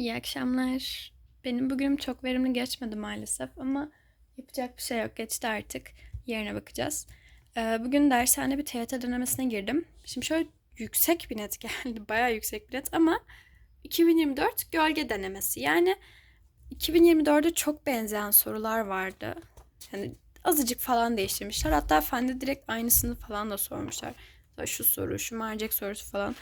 İyi akşamlar. Benim bugünüm çok verimli geçmedi maalesef ama yapacak bir şey yok. Geçti artık. Yerine bakacağız. Ee, bugün dershane bir TYT denemesine girdim. Şimdi şöyle yüksek bir net geldi. Bayağı yüksek bir net ama 2024 gölge denemesi. Yani 2024'e çok benzeyen sorular vardı. Yani azıcık falan değiştirmişler. Hatta fende direkt aynısını falan da sormuşlar. Şu soru, şu mercek sorusu falan.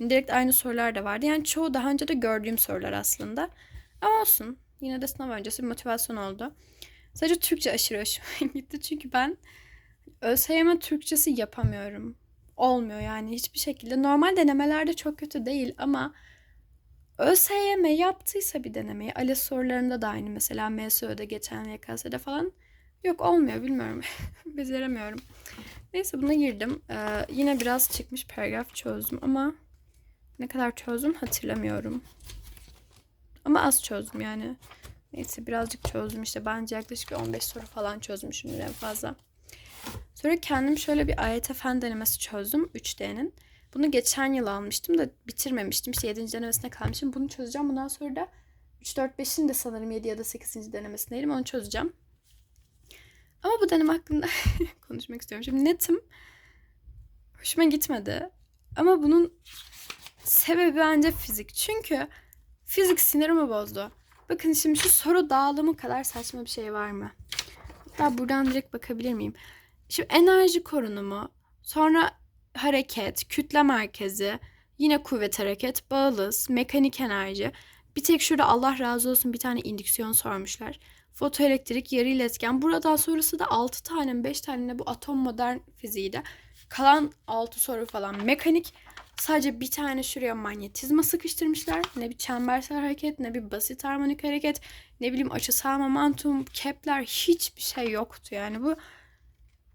Direkt aynı sorular da vardı. Yani çoğu daha önce de gördüğüm sorular aslında. Ama olsun. Yine de sınav öncesi bir motivasyon oldu. Sadece Türkçe aşırı hoşuma gitti. Çünkü ben ÖSYM Türkçesi yapamıyorum. Olmuyor yani hiçbir şekilde. Normal denemelerde çok kötü değil ama ÖSYM yaptıysa bir denemeyi, ALES sorularında da aynı mesela MSÖ'de geçen YKS'de falan yok olmuyor bilmiyorum. Beceremiyorum. Neyse buna girdim. Ee, yine biraz çıkmış paragraf çözdüm ama ne kadar çözdüm hatırlamıyorum. Ama az çözdüm yani. Neyse birazcık çözdüm işte. Bence yaklaşık bir 15 soru falan çözmüşümdür en fazla. Sonra kendim şöyle bir AYT fen denemesi çözdüm 3D'nin. Bunu geçen yıl almıştım da bitirmemiştim. İşte 7. denemesine kalmışım. Bunu çözeceğim. Bundan sonra da 3, 4, 5'in de sanırım 7 ya da 8. denemesindeyim. Onu çözeceğim. Ama bu deneme hakkında konuşmak istiyorum. Şimdi netim hoşuma gitmedi. Ama bunun sebebi bence fizik. Çünkü fizik sinirimi bozdu. Bakın şimdi şu soru dağılımı kadar saçma bir şey var mı? Hatta buradan direkt bakabilir miyim? Şimdi enerji korunumu, sonra hareket, kütle merkezi, yine kuvvet hareket, bağılız, mekanik enerji. Bir tek şurada Allah razı olsun bir tane indüksiyon sormuşlar. Fotoelektrik, yarı iletken. Buradan sonrası da 6 tane mi 5 tane ne bu atom modern fiziğiydi. Kalan 6 soru falan mekanik. Sadece bir tane şuraya manyetizma sıkıştırmışlar. Ne bir çembersel hareket, ne bir basit harmonik hareket, ne bileyim açısal momentum, Kepler hiçbir şey yoktu. Yani bu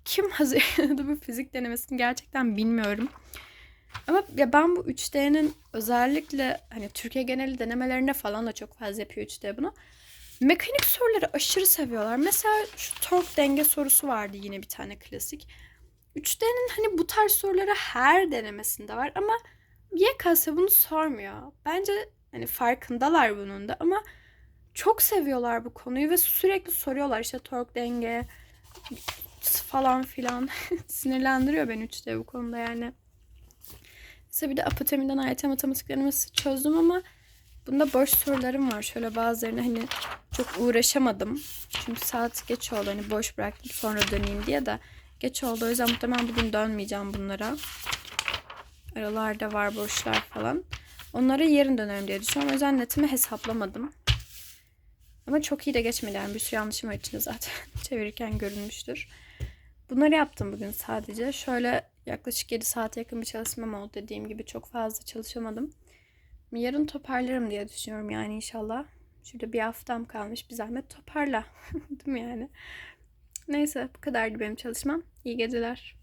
kim hazırladı bu fizik denemesini gerçekten bilmiyorum. Ama ya ben bu 3D'nin özellikle hani Türkiye geneli denemelerinde falan da çok fazla yapıyor 3D bunu. Mekanik soruları aşırı seviyorlar. Mesela şu tork denge sorusu vardı yine bir tane klasik. 3D'nin hani bu tarz soruları her denemesinde var ama YKS bunu sormuyor. Bence hani farkındalar bunun da ama çok seviyorlar bu konuyu ve sürekli soruyorlar işte tork denge falan filan. Sinirlendiriyor beni 3D bu konuda yani. Size bir de apotemiden AYT matematik denemesi çözdüm ama bunda boş sorularım var. Şöyle bazılarını hani çok uğraşamadım. Çünkü saat geç oldu. Hani boş bıraktım sonra döneyim diye de geç oldu. O yüzden muhtemelen bugün dönmeyeceğim bunlara. Aralarda var boşlar falan. Onlara yarın dönerim diye düşünüyorum. O yüzden netimi hesaplamadım. Ama çok iyi de geçmedi yani bir sürü yanlışım var içinde zaten. Çevirirken görünmüştür. Bunları yaptım bugün sadece. Şöyle yaklaşık 7 saate yakın bir çalışmam oldu dediğim gibi. Çok fazla çalışamadım. Yarın toparlarım diye düşünüyorum yani inşallah. Şurada bir haftam kalmış. Bir zahmet toparla. Değil mi yani? Neyse bu kadardı benim çalışmam. İyi geceler.